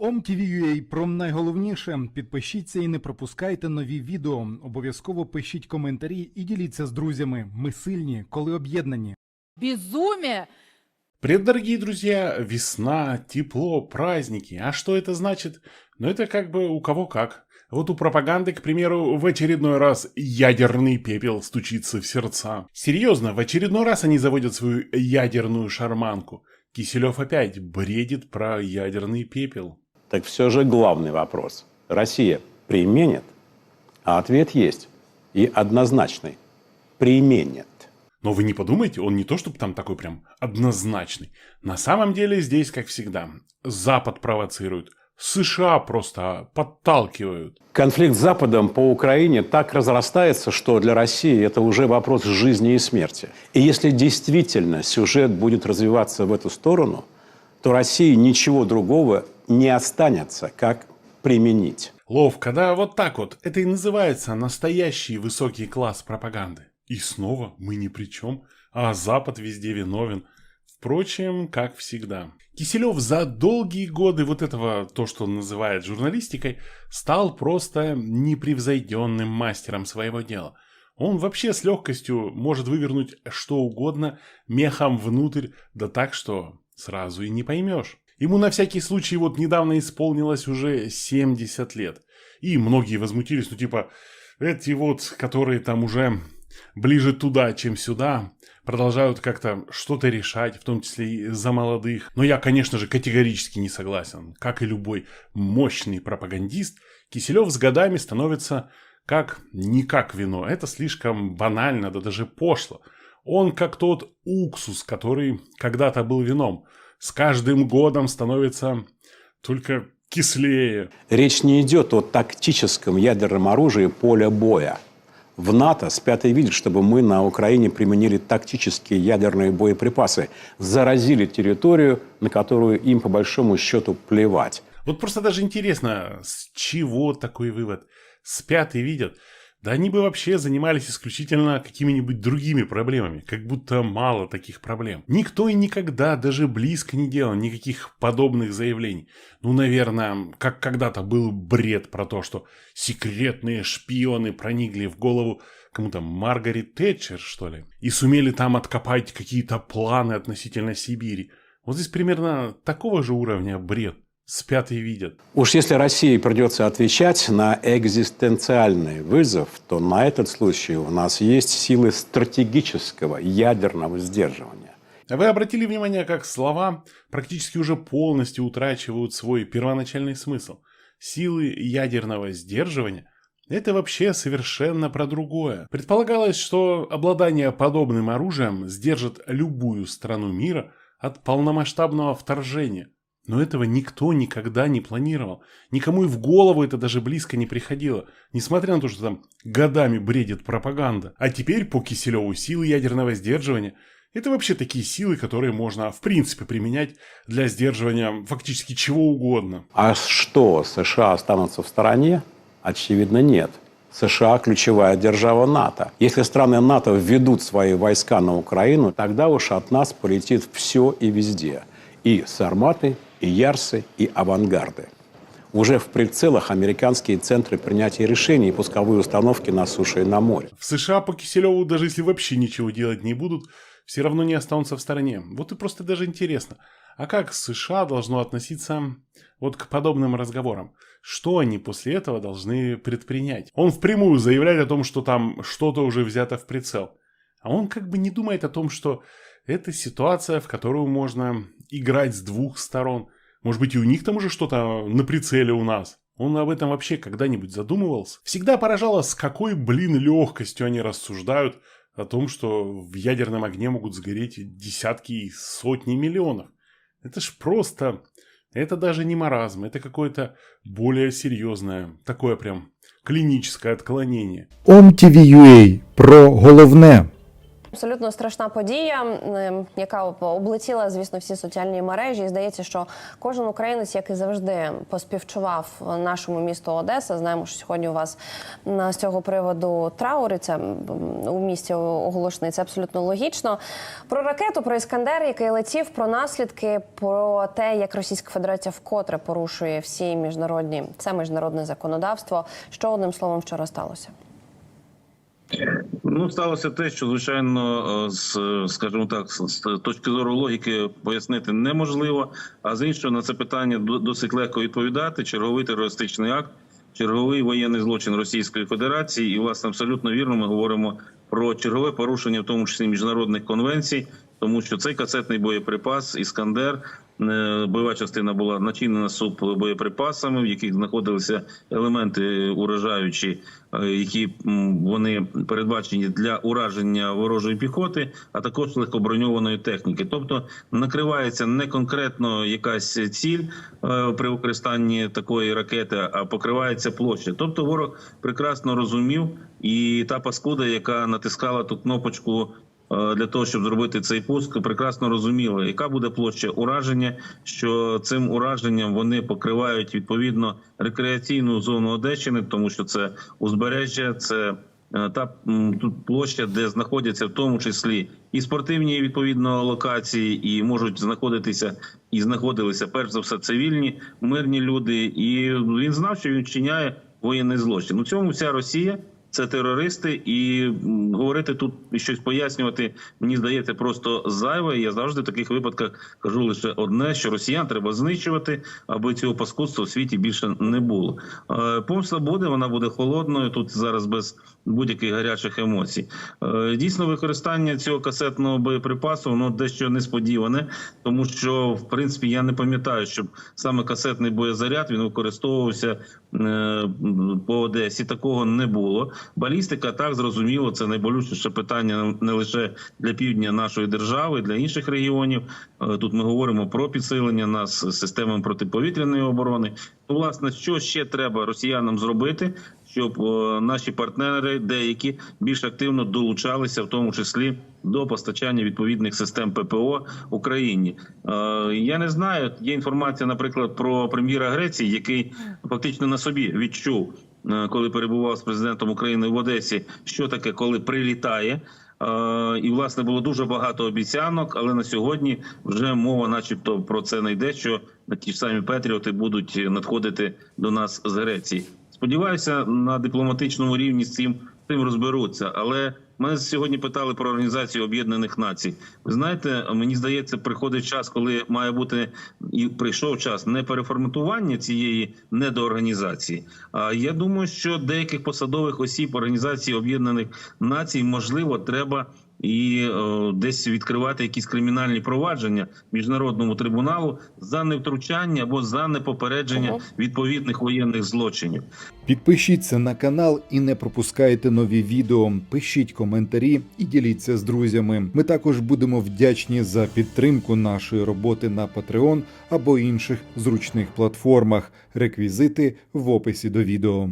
OMTV.ua про найголовніше. Підпишіться і не пропускайте нові відео. Обов'язково пишіть коментарі і діліться з друзями. Ми сильні, коли об'єднані. Безумие! Привет, дорогие друзья! Весна, тепло, праздники. А что это значит? Ну, это как бы у кого как. Вот у пропаганды, к примеру, в очередной раз ядерный пепел стучится в сердца. Серьезно, в очередной раз они заводят свою ядерную шарманку. Киселев опять бредит про ядерный пепел. Так все же главный вопрос. Россия применит? А ответ есть. И однозначный. Применит. Но вы не подумайте, он не то чтобы там такой прям однозначный. На самом деле здесь, как всегда, Запад провоцирует. США просто подталкивают. Конфликт с Западом по Украине так разрастается, что для России это уже вопрос жизни и смерти. И если действительно сюжет будет развиваться в эту сторону, то России ничего другого не останется, как применить. Ловко, да, вот так вот. Это и называется настоящий высокий класс пропаганды. И снова мы ни при чем, а Запад везде виновен. Впрочем, как всегда. Киселев за долгие годы вот этого, то, что он называет журналистикой, стал просто непревзойденным мастером своего дела. Он вообще с легкостью может вывернуть что угодно мехом внутрь, да так, что сразу и не поймешь. Ему на всякий случай вот недавно исполнилось уже 70 лет. И многие возмутились, ну типа, эти вот, которые там уже ближе туда, чем сюда, продолжают как-то что-то решать, в том числе и за молодых. Но я, конечно же, категорически не согласен. Как и любой мощный пропагандист, Киселев с годами становится как не как вино. Это слишком банально, да даже пошло. Он как тот уксус, который когда-то был вином. С каждым годом становится только кислее. Речь не идет о тактическом ядерном оружии поля боя. В НАТО спят и видят, чтобы мы на Украине применили тактические ядерные боеприпасы, заразили территорию, на которую им по большому счету плевать. Вот просто даже интересно, с чего такой вывод? Спят и видят. Да они бы вообще занимались исключительно какими-нибудь другими проблемами, как будто мало таких проблем. Никто и никогда даже близко не делал никаких подобных заявлений. Ну, наверное, как когда-то был бред про то, что секретные шпионы проникли в голову кому-то Маргарет Тэтчер, что ли, и сумели там откопать какие-то планы относительно Сибири. Вот здесь примерно такого же уровня бред. Спят и видят. Уж если России придется отвечать на экзистенциальный вызов, то на этот случай у нас есть силы стратегического ядерного сдерживания. А Вы обратили внимание, как слова практически уже полностью утрачивают свой первоначальный смысл. Силы ядерного сдерживания – это вообще совершенно про другое. Предполагалось, что обладание подобным оружием сдержит любую страну мира от полномасштабного вторжения. Но этого никто никогда не планировал. Никому и в голову это даже близко не приходило. Несмотря на то, что там годами бредит пропаганда. А теперь по Киселеву силы ядерного сдерживания – это вообще такие силы, которые можно в принципе применять для сдерживания фактически чего угодно. А что, США останутся в стороне? Очевидно, нет. США – ключевая держава НАТО. Если страны НАТО введут свои войска на Украину, тогда уж от нас полетит все и везде. И сарматы, и ярсы, и авангарды. Уже в прицелах американские центры принятия решений и пусковые установки на суше и на море. В США по Киселеву, даже если вообще ничего делать не будут, все равно не останутся в стороне. Вот и просто даже интересно, а как США должно относиться вот к подобным разговорам? Что они после этого должны предпринять? Он впрямую заявляет о том, что там что-то уже взято в прицел. А он как бы не думает о том, что это ситуация, в которую можно играть с двух сторон. Может быть, и у них там уже что-то на прицеле у нас. Он об этом вообще когда-нибудь задумывался? Всегда поражало, с какой, блин, легкостью они рассуждают о том, что в ядерном огне могут сгореть десятки и сотни миллионов. Это ж просто... Это даже не маразм, это какое-то более серьезное, такое прям клиническое отклонение. OMTV.ua про головне. Абсолютно страшна подія, ем, яка облетіла, звісно, всі соціальні мережі. І здається, що кожен українець, як і завжди, поспівчував нашому місту Одеса. Знаємо, що сьогодні у вас м, з цього приводу трауриця у місті оголошений. Це абсолютно логічно. Про ракету, про іскандер, який летів, про наслідки, про те, як Російська Федерація вкотре порушує всі міжнародні це міжнародне законодавство. Що одним словом вчора сталося? Ну, сталося те, що звичайно, е, з скажімо так, з точки зору логіки пояснити неможливо. А з іншого на це питання до- досить легко відповідати. Черговий терористичний акт, черговий воєнний злочин Російської Федерації, і власне абсолютно вірно ми говоримо про чергове порушення, в тому числі міжнародних конвенцій, тому що цей касетний боєприпас Іскандер. е, Бойова частина була начинена суп боєприпасами, в яких знаходилися елементи уражаючі, е, які вони передбачені для ураження ворожої піхоти, а також легкоброньованої техніки. Тобто накривається не конкретно якась ціль е, при використанні такої ракети, а покривається площа. Тобто ворог прекрасно розумів, і та паскуда, яка натискала ту кнопочку для того, щоб зробити цей пуск, прекрасно розуміли, яка буде площа ураження. Що цим ураженням вони покривають відповідно рекреаційну зону Одещини, тому що це узбережжя, це е, та тут площа, де знаходяться в тому числі і спортивні відповідно локації, і можуть знаходитися і знаходилися перш за все цивільні мирні люди. І він знав, що він вчиняє воєнний злочин. У цьому вся Росія. Це терористи, і говорити тут і щось пояснювати, мені здається, просто зайве. Я завжди в таких випадках кажу лише одне: що росіян треба знищувати, аби цього паскудства у світі більше не було. Е, Помста буде, вона буде холодною. Тут зараз без будь-яких гарячих емоцій. Е, Дійсно, використання цього касетного боєприпасу воно дещо несподіване, тому що в принципі я не пам'ятаю, щоб саме касетний боєзаряд він використовувався е, по Одесі. Такого не було. Балістика так зрозуміло. Це найболючіше питання не лише для півдня нашої держави, для інших регіонів. Е, Тут ми говоримо про підсилення нас системами протиповітряної оборони. Ну, власне, що ще треба росіянам зробити, щоб е, наші партнери деякі більш активно долучалися, в тому числі до постачання відповідних систем ППО Україні. Е, Я не знаю. Є інформація, наприклад, про прем'єра Греції, який фактично на собі відчув, коли перебував з президентом України в Одесі, що таке, коли прилітає. Е, І власне було дуже багато обіцянок, але на сьогодні вже мова, начебто, про це не йде. Що ті ж самі Петріоти будуть надходити до нас з Греції. Сподіваюся, на дипломатичному рівні з цим цим розберуться. Але мене сьогодні питали про організацію Об'єднаних Націй. Ви знаєте, мені здається, приходить час, коли має бути і прийшов час не переформатування цієї недоорганізації. А я думаю, що деяких посадових осіб Організації Об'єднаних Націй можливо треба. І е, десь відкривати якісь кримінальні провадження міжнародному трибуналу за невтручання або за непопередження відповідних воєнних злочинів. Підпишіться на канал і не пропускайте нові відео. Пишіть коментарі і діліться з друзями. Ми також будемо вдячні за підтримку нашої роботи на Patreon або інших зручних платформах. Реквізити в описі до відео.